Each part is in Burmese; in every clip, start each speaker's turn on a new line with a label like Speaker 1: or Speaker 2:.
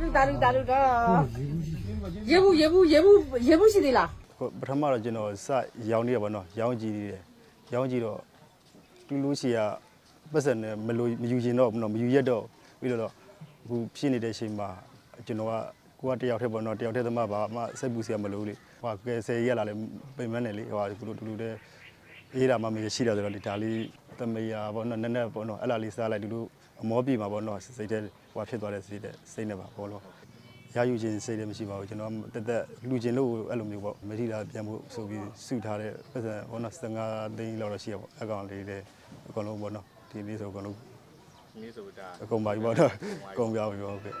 Speaker 1: လူတာလူတာလူတော့ရေဘူးရေဘူးရေဘူးရေဘူးရှိသေးလား
Speaker 2: ဟိုပထမတော့ကျွန်တော်စရောင်းနေရပါတော့ရောင်းကြည့်တယ်ရောင်းကြည့်တော့လူလူရှိကပတ်စံနဲ့မလို့မယူရင်တော့မယူရက်တော့ပြီးတော့အခုဖြစ်နေတဲ့အချိန်မှာကျွန်တော်ကကိုကတယောက်တည်းပေါ့နော်တယောက်တည်းသမားပါမှစိတ်ပူစရာမလိုလေဟိုကကဲဆယ်ရက်လာလေပိန်မနဲ့လေဟိုကလူလူတဲ့အေးတာမှမရှိတော့ဆိုတော့လေဒါလေးတမယာပေါ့နော်နက်နက်ပေါ့နော်အဲ့လာလေးစားလိုက်လူလူ အမောပြေမှာပေါ့နော်စိတ်တဲ့ဟိုဖြစ်သွားတဲ့စိတ်တဲ့စိတ်နဲ့ပါပေါ့လို့ရယူခြင်းစိတ်လည်းမရှိပါဘူးကျွန်တော်တက်တက်လူချင်းလို့အဲ့လိုမျိုးပေါ့မထီတာပြန်ဖို့ဆိုပြီးစုထားတဲ့ပတ်စံဘောန15သိန်းလောက်တော့ရှိရပေါ့အကောင်လေးလည်းအကုန်လုံးပေါ့နော်ဒီနေ့ဆိုအကုန်လုံး
Speaker 3: ဒီဆိုတာ
Speaker 2: အကုန်ပါပြီပေါ့နော်အကုန်ပြပြီပေါ့ဟုတ်ကဲ့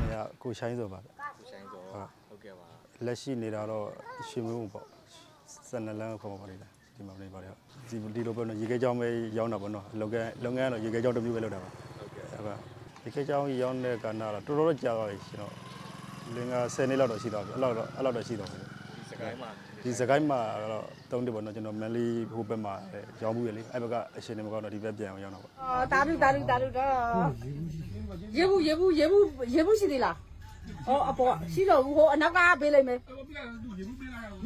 Speaker 2: နေရာကိုရှိုင်းဆိုပါဗျ
Speaker 3: ကိုဆိုင်စောဟုတ်ကဲ့ပါ
Speaker 2: လက်ရှိနေတာတော့ရှင်မုံပေါ့ စနလန်းခေါ်ပါလိမ့်လားဒီမှာနေပါလေဒီဒီလိုပေါ့နော်ရေခဲကြောင်းပဲရောင်းတာပေါ့နော်လုပ်ငန်းလုပ်ငန်းကတော့ရေခဲကြောင်းတစ်မျိုးပဲလုပ်တာပါ
Speaker 3: ဟုတ်ကဲ့
Speaker 2: အဲ့ဒါဒီခေတ်ကြောင်းကြီးရောင်းတဲ့ကဏ္ဍတော့တော်တော်တော့ကြာသွားပြီကျွန်တော်လင်္ကာ10နှစ်လောက်တော့ရှိသွားပြီအဲ့လောက်တော့အဲ့လောက်တော့ရှိသွားပြီ
Speaker 3: ဒီစကိုင်းမှာ
Speaker 2: ဒီစကိုင်းမှာတော့သုံးနှစ်ပေါ့နော်ကျွန်တော်မန်လေးဟိုဘက်မှာလည်းရောင်းမှုရလေအဲ့ဘက်ကအရှင်နေမကောင်းတော့ဒီဘက်ပြန်အောင်ရောင်းတာပေါ့
Speaker 1: အော်တာလူတာလူတာလူတော့ရေဘူးရေဘူးရေဘူးရေဘူးရှိသေးလား ဟောအပေါ်ရှိတော့ဘူးဟိုအနောက်ကပေးလိုက်မယ်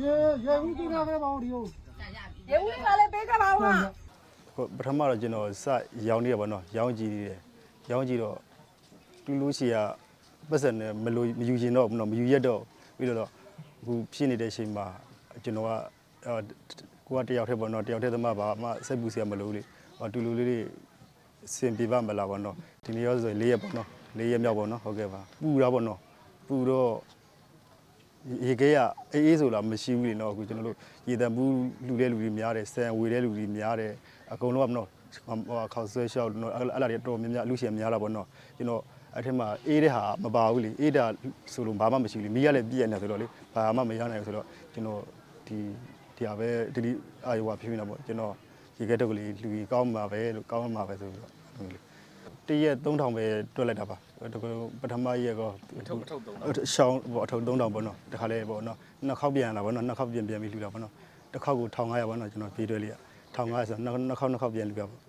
Speaker 4: ရေရေဦးကြည့်ရခဲ့ပါဦးဒီကို
Speaker 1: ရေဘူးကလည်းပေးကြပါဦးဟာ
Speaker 2: ဟိုပထမတော့ကျွန်တော်စရောင်းနေရပေါ့နော်ရောင်းကြည့်တယ်ရောင်းကြည့်တော့လူလူရှိကပတ်စံနဲ့မလို့မယူရင်တော့မယူရက်တော့ပြီးတော့အခုဖြစ်နေတဲ့အချိန်မှာကျွန်တော်ကအော်ကိုကတယောက်တည်းပေါ့နော်တယောက်တည်းသမားပါမှစိတ်ပူစရာမလိုလေဟောတူလူလေးတွေစင်ပြပါမလားပေါ့နော်ဒီနေ့ရောဆို၄ရက်ပေါ့နော်၄ရက်မြောက်ပေါ့နော်ဟုတ်ကဲ့ပါပူတာပေါ့နော် ပူတော့ရေခဲကအေးအေးဆိုလားမရှိဘူးလေနော်အခုကျွန်တော်တို့ရေတံပူးလူတဲ့လူတွေများတယ်ဆန်ဝေတဲ့လူတွေများတယ်အကုန်လုံးကမနော်ဟိုခေါက်ဆွဲရှောက်နော်အဲ့အဲ့လာတွေတော်များများလူရှင်များလာပေါ့နော်ကျွန်တော်အဲ့ထက်မှာအေးတဲ့ဟာမပါဘူးလေအေးတာဆိုလို့ဘာမှမရှိဘူးလေမိရလည်းပြည့်နေဆိုတော့လေဘာမှမရနိုင်ဘူးဆိုတော့ကျွန်တော်ဒီဒီဟာပဲဒီဒီအာယောဝဖြစ်နေတာပေါ့ကျွန်တော်ရေခဲတုပ်ကလေးလူကြီးကောင်းမှာပဲလို့ကောင်းမှာပဲဆိုပြီးတော့အဲ့လိုလေ တရက်3000ပဲတွက်လိုက်တာပါတကယ်ပထမရက်ကော
Speaker 3: အထုပ်အထုပ်သုံး
Speaker 2: အရှောင်းပေါ့အထုပ်3000ပေါ့နော်တခါလေပေါ့နော်နှစ်ခေါက်ပြန်လာပေါ့နော်နှစ်ခေါက်ပြန်ပြန်ပြီးလှူတာပေါ့နော်တစ်ခေါက်ကို1500ပေါ့နော်ကျွန်တော်ပြေးတွဲလေး1500ဆိုနှစ်နှစ်ခေါက်နှစ်ခေါက်ပြန်လှူတာပေါ့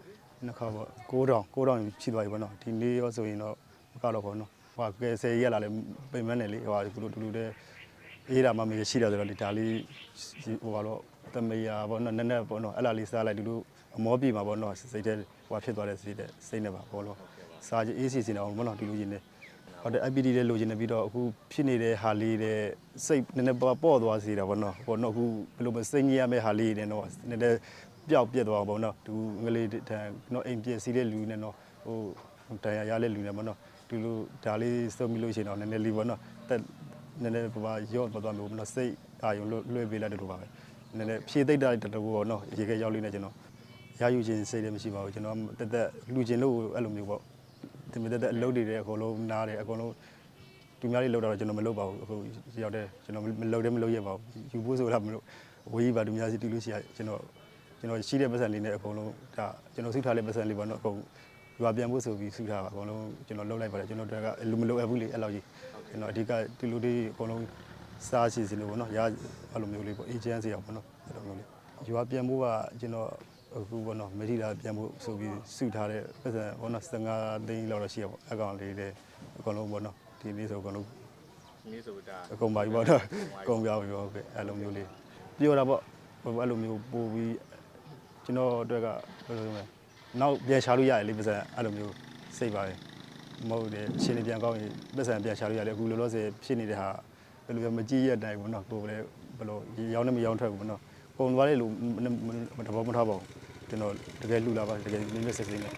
Speaker 2: နှစ်ခေါက်ပေါ့9000 9000ရှိသွားပြီပေါ့နော်ဒီနေ့ရောဆိုရင်တော့မကတော့ပေါ့နော်ဟိုကဲ10ရက်လာလဲပိန်မနဲ့လေဟိုကူလို့တူတူတဲ့အေးတာမှမရှိတော့ဆိုတော့လေဒါလေးဟိုကတော့ တမယာပေါ့နော်နက်နက်ပေါ့နော်အဲ့လာလေးစားလိုက်တူတူအမောပြေမှာပေါ့နော်စိတ်တဲ့ဟိုဖြစ်သွားတဲ့စိတ်တဲ့စိတ်နဲ့ပါပေါ့လို့စားကြအေးစီစီနေအောင်ပေါ့နော်ဒီလိုချင်းနေဟုတ်တယ် IPD လည်းလိုချင်တယ်ပြီးတော့အခုဖြစ်နေတဲ့ဟာလေးတဲ့စိတ်နည်းနည်းပေါ့ပေါ့သွားစေတာပေါ့နော်ပေါ့နော်အခုဘယ်လိုမစိတ်ကြီးရမယ့်ဟာလေးနဲ့တော့နည်းနည်းပျောက်ပြက်သွားအောင်ပေါ့နော်သူငလေးတန်နော်အိမ်ပြက်စီးတဲ့လူနဲ့တော့ဟိုတန်ရရတဲ့လူနဲ့ပေါ့နော်ဒီလိုဒါလေးစုံပြီးလို့ရှိရင်တော့နည်းနည်းလေးပေါ့နော်တက်နည်းနည်းပပရော့သွားသွားမျိုးပေါ့နော်စိတ်အာရုံလွှဲပေးလိုက်တဲ့လိုပါပဲ နည်းနည်းဖြည့်သိမ့်တာတတူပေါ့နော်ရေခဲရောက်လေးနဲ့ကျွန်တော်ရယူခြင်းစိတ်လည်းမရှိပါဘူးကျွန်တော်တက်တက်လူချင်းလို့အဲ့လိုမျိုးပေါ့ဒီမြတ်တဲ့အလုပ်တွေတဲ့အကုန်လုံးနားတယ်အကုန်လုံးသူများတွေလောက်တော့ကျွန်တော်မလုပ်ပါဘူးအခုရောက်တဲ့ကျွန်တော်မလုပ်တယ်မလုပ်ရပါဘူးယူဖို့ဆိုတာမလို့ဝေးပါသူများစီတူလို့ရှိရကျွန်တော်ကျွန်တော်ရှိတဲ့ပတ်စံလေးနဲ့အကုန်လုံးဒါကျွန်တော်စုထားတဲ့ပတ်စံလေးပေါ့နော်အကုန်ရွာပြန်ဖို့ဆိုပြီးစုထားပါအကုန်လုံးကျွန်တော်လုပ်လိုက်ပါတယ်ကျွန်တော်တို့ကလူမလုပ်အပ်ဘူးလေအဲ့လောက်ကြီးကျွန်တော်အဓိကဒီလူတွေအကုန်လုံး စားရှိစီလို့ပေါ့နော်ရအဲ့လိုမျိုးလေးပေါ့အေဂျင့်စီအောင်ပေါ့နော်အဲ့လိုမျိုးလေးရွာပြန်ဖို့ကကျွန်တော်အခုပေါ့နော်မထီတာပြန်ဖို့ဆိုပြီးစုထားတဲ့ပတ်စံဘောနော်15သိန်းလောက်တော့ရှိရပေါ့အကောင်လေးလည်းအကုန်လုံးပေါ့နော်ဒီနေ့ဆိုအကုန်လုံး
Speaker 3: ဒီဆိုတာ
Speaker 2: အကုန်ပါပြီပေါ့နော်အကုန်ပြောင်းပြီပေါ့ဟုတ်ကဲ့အဲ့လိုမျိုးလေးပြောတာပေါ့ဟိုအဲ့လိုမျိုးပို့ပြီးကျွန်တော်အတွက်ကဘယ်လိုလဲနောက်ပြန်ရှာလို့ရတယ်လေပတ်စံအဲ့လိုမျိုးစိတ်ပါတယ်မဟုတ်တယ်အရှင်နေပြန်ကောင်းရင်ပတ်စံပြန်ရှာလို့ရတယ်အခုလောလောဆယ်ဖြစ်နေတဲ့ဟာ ဘယ်လိုပဲမကြည့်ရတဲ့အတိုင်းပေါ့နော်ကိုယ်လည်းဘယ်လိုရောင်းနေမရောင်းထွက်ဘူးပေါ့နော်ပုံသွားလေလို့တဘောမထားပါဘူးကျွန်တော်တကယ်လှူလာပါတကယ်နည်းနည်းစစ်စစ်နဲ့